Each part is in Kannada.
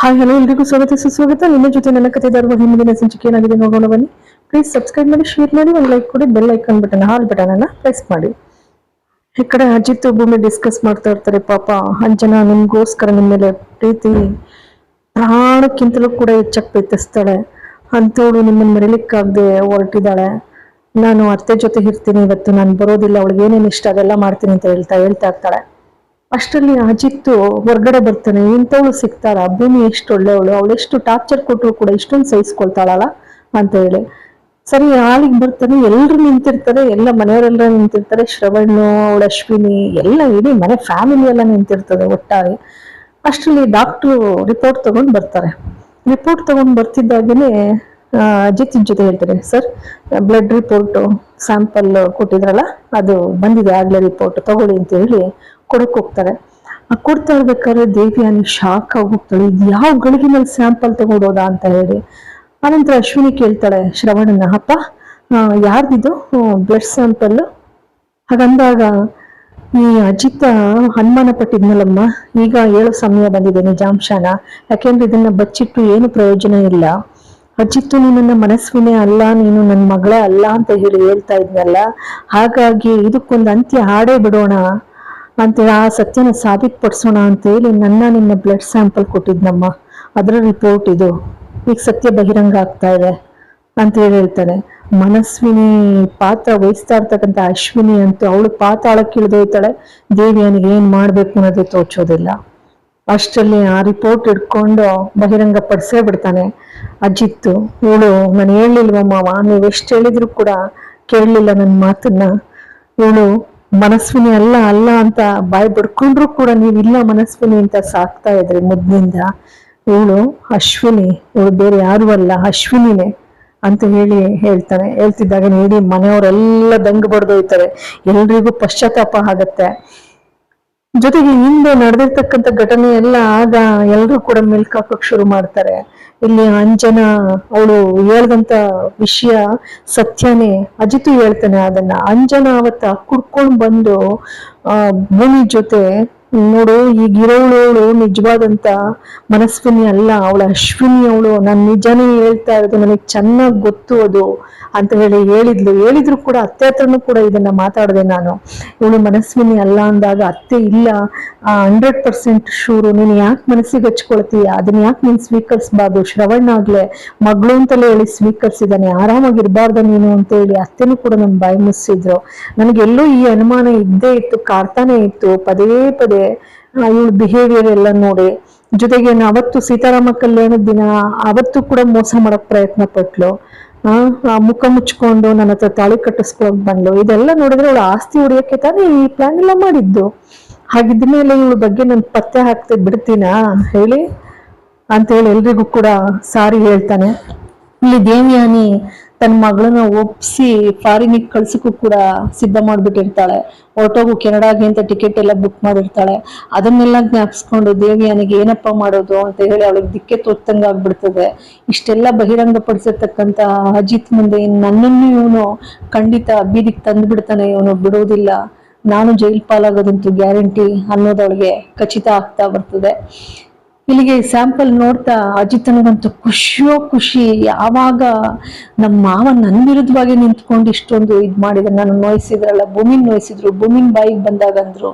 ಹಾಯ್, ಹಲೋ, ಎಲ್ರಿಗೂ ಸ್ವಾಗತ. ಸುಸ್ವಾಗತ. ನಿಮ್ಮ ಜೊತೆ ನನ್ನ ಕಥೆದಾರುವ ಹಿಂದಿನ ಸಂಚಿಕೆ ಏನಾಗಿದೆ ನೋಡೋಣ ಬನ್ನಿ. ಪ್ಲೀಸ್ ಸಬ್ಸ್ಕ್ರೈಬ್ ಮಾಡಿ ಶೇರ್ ಮಾಡಿ, ಒಂದು ಲೈಕ್ ಕೊಡಿ ಬೆಲ್ ಐಕಾನ್ ಬಟನ್ ಹಾಲ್ ಬಟನ್ ಅನ್ನ ಪ್ರೆಸ್ ಮಾಡಿ. ಈ ಕಡೆ ಅಜಿತ್ ಭೂಮಿ ಡಿಸ್ಕಸ್ ಮಾಡ್ತಾ ಇರ್ತಾರೆ. ಪಾಪ, ಅಂಜನ ನಿಮ್ಗೋಸ್ಕರ ನಿಮ್ಮ ಮೇಲೆ ಪ್ರೀತಿ, ಪ್ರಾಣಕ್ಕಿಂತಲೂ ಕೂಡ ಹೆಚ್ಚಾಗಿ ಪ್ರೀತಿಸ್ತಾಳೆ. ಅಂಥವಳು ನಿಮ್ಮನ್ನು ಮರಿಲಿಕ್ಕಾಗದೆ ಹೊರಟಿದ್ದಾಳೆ. ನಾನು ಅತ್ತೆ ಜೊತೆ ಇರ್ತೀನಿ, ಇವತ್ತು ನಾನು ಬರೋದಿಲ್ಲ, ಅವಳಿಗೆ ಏನೇನು ಇಷ್ಟ ಅದೆಲ್ಲ ಮಾಡ್ತೀನಿ ಅಂತ ಹೇಳ್ತಾ ಹೇಳ್ತಾ ಇರ್ತಾಳೆ. ಅಷ್ಟರಲ್ಲಿ ಅಜಿತ್ತು ಹೊರ್ಗಡೆ ಬರ್ತಾನೆ, ಇಂಥವಳು ಸಿಗ್ತಾಳ ಭೂಮಿ ಎಷ್ಟು ಒಳ್ಳೆಯವಳು, ಅವಳು ಎಷ್ಟು ಟಾರ್ಚರ್ ಕೊಟ್ಟರು ಕೂಡ ಇಷ್ಟೊಂದು ಸಹಿಸ್ಕೊಳ್ತಾಳಲ್ಲ ಅಂತ ಹೇಳಿ. ಸರಿ ಆಳಿಗೆ ಬರ್ತಾನೆ ಎಲ್ಲರೂ ನಿಂತಿರ್ತಾರೆ, ಎಲ್ಲ ಮನೆಯವರೆಲ್ಲ ನಿಂತಿರ್ತಾರೆ ಶ್ರವಣ್ಣು ಅವಳ ಅಶ್ವಿನಿ, ಎಲ್ಲ ಇಡೀ ಮನೆ ಫ್ಯಾಮಿಲಿ ಎಲ್ಲ ನಿಂತಿರ್ತದೆ ಒಟ್ಟಾರೆ. ಅಷ್ಟರಲ್ಲಿ ಡಾಕ್ಟ್ರು ರಿಪೋರ್ಟ್ ತಗೊಂಡು ಬರ್ತಾರೆ. ರಿಪೋರ್ಟ್ ತಗೊಂಡು ಬರ್ತಿದ್ದಾಗೇನೆ ಅಜಿತ್ ಜೊತೆ ಹೇಳ್ತಾರೆ ಸರ್. ಬ್ಲಡ್ ರಿಪೋರ್ಟ್ ಸ್ಯಾಂಪಲ್ ಕೊಟ್ಟಿದ್ರಲ್ಲ, ಅದು ಬಂದಿದೆ, ಆಗ್ಲೇ ರಿಪೋರ್ಟ್ ತಗೊಳ್ಳಿ ಅಂತ ಹೇಳಿ ಕೊಡಕ್ ಹೋಗ್ತಾರೆ. ಕೊಡ್ತಾ ಇರ್ಬೇಕಾದ್ರೆ ದೇವಿಯಾನಿ ಶಾಕ್ ಆಗಿ ಇದು ಯಾವ ಗಳಿಗಿನಲ್ಲಿ ಸ್ಯಾಂಪಲ್ ತಗೊಂಡೋದ ಅಂತ ಹೇಳಿ. ಆನಂತರ ಅಶ್ವಿನಿ ಕೇಳ್ತಾಳೆ, ಶ್ರವಣನ, ಅಪ್ಪ ಯಾರ್ದಿದು? ಬ್ಲಡ್ ಸ್ಯಾಂಪಲ್ ಹಾಗಂದಾಗ, ಈ ಅಜಿತ ಅನುಮಾನ ಪಟ್ಟಿದ್ನಲ್ಲಮ್ಮ. ಈಗ ಹೇಳೋ ಸಮಯ ಬಂದಿದೆ ನಿಜಾಂಶನ. ಯಾಕೆಂದ್ರೆ ಇದನ್ನ ಬಚ್ಚಿಟ್ಟು ಏನು ಪ್ರಯೋಜನ ಇಲ್ಲ. ಅಜಿತ್ತು ನನ್ನ ಮನಸ್ವಿನೇ ಅಲ್ಲ, ನೀನು ನನ್ನ ಮಗಳೇ ಅಲ್ಲ ಅಂತ ಹೇಳಿ ಹೇಳ್ತಾ ಇದ್ನಲ್ಲ? ಹಾಗಾಗಿ ಇದಕ್ಕೊಂದು ಅಂತ್ಯ ಹಾಡೇ ಬಿಡೋಣ ಅಂತೇಳಿ ಆ ಸತ್ಯನ ಸಾಬೀತುಪಡಿಸೋಣ ಅಂತೇಳಿ ನನ್ನ ನಿನ್ನ ಬ್ಲಡ್ ಸ್ಯಾಂಪಲ್ ಕೊಟ್ಟಿದ್ನಮ್ಮ. ಅದರ ರಿಪೋರ್ಟ್ ಇದು. ಈಗ ಸತ್ಯ ಬಹಿರಂಗ ಆಗ್ತಾ ಇದೆ ಅಂತ ಹೇಳಿ ಹೇಳ್ತಾನೆ. ಮನಸ್ವಿನಿ, ಪಾತ್ರ ವಹಿಸ್ತಾ ಇರ್ತಕ್ಕಂಥ ಅಶ್ವಿನಿ ಅಂತೂ ಅವಳು ಪಾತಾಳಕ್ಕೆ ಇಳಿದೋಯ್ತಾಳೆ ದೇವಿಯನಿಗೆ ಏನು ಮಾಡಬೇಕು ಅನ್ನೋದು ತೋಚೋದಿಲ್ಲ. ಅಷ್ಟರಲ್ಲಿ ಆ ರಿಪೋರ್ಟ್ ಇಟ್ಕೊಂಡು ಬಹಿರಂಗ ಪಡಿಸೇ ಬಿಡ್ತಾನೆ. ಅಜಿತ್ತು ಇವಳು ನಾನು ಹೇಳಿಲ್ವ ಮಾವ? ನೀವು ಎಷ್ಟು ಹೇಳಿದ್ರು ಕೂಡ ಕೇಳಲಿಲ್ಲ ನನ್ನ ಮಾತನ್ನ. ಇವಳು ಮನಸ್ವಿನಿ ಅಲ್ಲ ಅಲ್ಲ ಅಂತ ಬಾಯಿ ಬಡ್ಕೊಂಡ್ರು ಕೂಡ ನೀವಿಲ್ಲ ಮನಸ್ವಿನಿ ಅಂತ ಸಾಕ್ತಾ ಇದ್ರಿ ಮುದ್ನಿಂದ ಇವಳು ಅಶ್ವಿನಿ, ಇವಳು ಬೇರೆ ಯಾರು ಅಲ್ಲ, ಅಶ್ವಿನಿನೇ ಅಂತ ಹೇಳಿ ಹೇಳ್ತಾನೆ. ಹೇಳ್ತಿದ್ದಾಗ ನೀಡಿ ಮನೆಯವರೆಲ್ಲ ದಂಗು ಬಡ್ದೋಯ್ತಾರೆ. ಎಲ್ರಿಗೂ ಪಶ್ಚಾತ್ತಾಪ ಆಗತ್ತೆ. ಜೊತೆಗೆ ಹಿಂದೆ ನಡೆದಿರ್ತಕ್ಕಂಥ ಘಟನೆ ಎಲ್ಲ ಆಗ ಎಲ್ಲರೂ ಕೂಡ ಮೆಲ್ಕಾಕೋಕ್ ಶುರು ಮಾಡ್ತಾರೆ. ಇಲ್ಲಿ ಅಂಜನ, ಅವಳು ಹೇಳ್ದಂತ ವಿಷಯ ಸತ್ಯನೇ, ಅಜಿತು ಹೇಳ್ತಾನೆ ಅದನ್ನ. ಅಂಜನ ಅವತ್ತ ಕುಡ್ಕೊಂಡ್ ಬಂದು ಭೂಮಿ ಜೊತೆ ನೋಡು ಈಗ ಅವಳು ನಿಜವಾದಂತ ಮನಸ್ವಿನಿ ಅಲ್ಲ, ಅವಳ ಅಶ್ವಿನಿ ಅವಳು. ನಾನು ನಿಜನೇ ಹೇಳ್ತಾ ಇರೋದು, ನನಗೆ ಚೆನ್ನಾಗಿ ಗೊತ್ತು ಅದು ಅಂತ ಹೇಳಿ ಹೇಳಿದ್ಲು. ಹೇಳಿದ್ರು ಕೂಡ, ಅತ್ತೆ ಹತ್ರನೂ ಕೂಡ ಇದನ್ನ ಮಾತಾಡಿದೆ ನಾನು. ಇವಳು ಮನಸ್ವಿನಿ ಅಲ್ಲ ಅಂದಾಗ ಅತ್ತೆ ಇಲ್ಲ ಹಂಡ್ರೆಡ್ ಪರ್ಸೆಂಟ್ ಶೂರು ನೀನು ಯಾಕೆ ಮನಸ್ಸಿಗೆ ಹಚ್ಕೊಳ್ತೀಯ? ಅದನ್ನ ಯಾಕೆ ನೀನು ಸ್ವೀಕರಿಸಬಾರ್ದು? ಶ್ರವಣ್ ಆಗ್ಲೆ ಮಗಳು ಅಂತಲೇ ಹೇಳಿ ಸ್ವೀಕರಿಸಿದಾನೆ. ಆರಾಮಾಗಿರ್ಬಾರ್ದ ನೀನು ಅಂತ ಹೇಳಿ ಅತ್ತೆನೂ ಕೂಡ ನನ್ನ ಬಾಯಿ ಮುಸ್ಸಿದ್ರು ನನಗೆಲ್ಲೂ ಈ ಅನುಮಾನ ಇದ್ದೇ ಇತ್ತು, ಕಾಡ್ತಾನೆ ಇತ್ತು. ಪದೇ ಪದೇ ಇವಳು ಬಿಹೇವಿಯರ್ ಎಲ್ಲ ನೋಡಿ. ಜೊತೆಗೆ ಅವತ್ತು ಸೀತಾರಾಮ ಕಲ್ಯಾಣದ ದಿನ, ಅವತ್ತು ಕೂಡ ಮೋಸ ಮಾಡಕ್ ಪ್ರಯತ್ನ ಪಟ್ಲು. ಆ ಮುಖ ಮುಚ್ಕೊಂಡು ನನ್ನ ಹತ್ರ ತಾಳಿ ಕಟ್ಟಿಸ್ಕೊಳಕ್ ಬಂದ್ಲು. ಇದೆಲ್ಲ ನೋಡಿದ್ರೆ ಅವಳು ಆಸ್ತಿ ಹೊಡಿಯಕ್ಕೆ ತಾನೇ ಈ ಪ್ಲಾನ್ ಎಲ್ಲ ಮಾಡಿದ್ದು. ಹಾಗಿದ್ದ ಮೇಲೆ ಇವಳ ಬಗ್ಗೆ ನಾನು ಪತ್ತೆ ಹಾಕ್ತೆ ಬಿಡ್ತೀನಾ ಹೇಳಿ, ಅಂತ ಹೇಳಿ ಎಲ್ರಿಗೂ ಕೂಡ ಸಾರಿ ಹೇಳ್ತಾನೆ. ಇಲ್ಲಿ ದೇವಿಯಾನಿ ತನ್ನ ಮಗಳನ್ನ ಒಪ್ಸಿ ಫಾರಿನಿಗೆ ಕಳ್ಸಕ್ಕೂ ಕೂಡ ಸಿದ್ಧ ಮಾಡ್ಬಿಟ್ಟಿರ್ತಾಳೆ. ಹೊರಟೋಗು ಕೆನಡಾಗೆ ಅಂತ ಟಿಕೆಟ್ ಎಲ್ಲ ಬುಕ್ ಮಾಡಿರ್ತಾಳೆ. ಅದನ್ನೆಲ್ಲ ಜ್ಞಾಪಿಸ್ಕೊಂಡು ದೇವಿಯಾನಿಗೆ ಏನಪ್ಪ ಮಾಡೋದು ಅಂತ ಹೇಳಿ ಅವಳಿಗೆ ದಿಕ್ಕೆ ತೋರ್ತಂಗ ಆಗ್ಬಿಡ್ತದೆ. ಇಷ್ಟೆಲ್ಲ ಬಹಿರಂಗ ಪಡಿಸಿರ್ತಕ್ಕಂತ ಅಜಿತ್ ಮುಂದೆ ನನ್ನನ್ನು ಇವನು ಖಂಡಿತ ಬೀದಿಗೆ ತಂದು ಬಿಡ್ತಾನೆ ಇವನು ಬಿಡೋದಿಲ್ಲ. ನಾನು ಜೈಲ್ ಪಾಲಾಗೋದಂತೂ ಗ್ಯಾರಂಟಿ ಅನ್ನೋದವಳಿಗೆ ಖಚಿತ ಆಗ್ತಾ ಬರ್ತದೆ. ಇಲ್ಲಿಗೆ ಸ್ಯಾಂಪಲ್ ನೋಡ್ತಾ ಅಜಿತನಿಗಂತೂ ಖುಷಿಯೋ ಖುಷಿ, ಯಾವಾಗ ನಮ್ಮ ಮಾವ ನನ್ನ ವಿರುದ್ಧವಾಗಿ ನಿಂತ್ಕೊಂಡು ಇಷ್ಟೊಂದು ಇದು ಮಾಡಿದ್ರೆ ನಾನು ನೋಯಿಸಿದ್ರಲ್ಲ, ಭೂಮಿನ್ ನೋಯಿಸಿದ್ರು, ಭೂಮಿನ್ ಬಾಯಿಗೆ ಬಂದಾಗ ಅಂದ್ರು.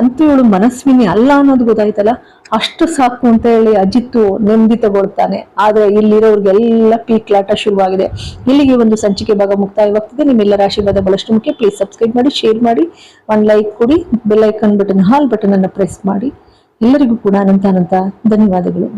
ಅಂತೂ ಇವಳು ಮನಸ್ವಿನಿ ಅಲ್ಲ ಅನ್ನೋದು ಗೊತ್ತಾಯ್ತಲ್ಲ? ಅಷ್ಟು ಸಾಕು ಅಂತ ಹೇಳಿ ಅಜಿತ್ತು ನೆಮ್ಮದಿ ತಗೊಳ್ತಾನೆ. ಆದ್ರೆ ಇಲ್ಲಿರೋರ್ಗೆಲ್ಲ ಪೀಕ್ಲಾಟ ಶುರುವಾಗಿದೆ. ಇಲ್ಲಿಗೆ ಒಂದು ಸಂಚಿಕೆ ಭಾಗ ಮುಕ್ತಾಯವಾಗ್ತದೆ ನಿಮ್ಮೆಲ್ಲರ ಆಶೀರ್ವಾದ ಬಹಳಷ್ಟು ಮುಖ್ಯ. ಪ್ಲೀಸ್ ಸಬ್ಸ್ಕ್ರೈಬ್ ಮಾಡಿ ಶೇರ್ ಮಾಡಿ. ಒನ್ ಲೈಕ್ ಕೊಡಿ ಬೆಲ್ ಐಕನ್ ಬಟನ್ ಹಾಲ್ ಬಟನ್ ಅನ್ನು ಪ್ರೆಸ್ ಮಾಡಿ. ಎಲ್ಲರಿಗೂ ಕೂಡ ಅನಂತ ಅನಂತ ಧನ್ಯವಾದಗಳು.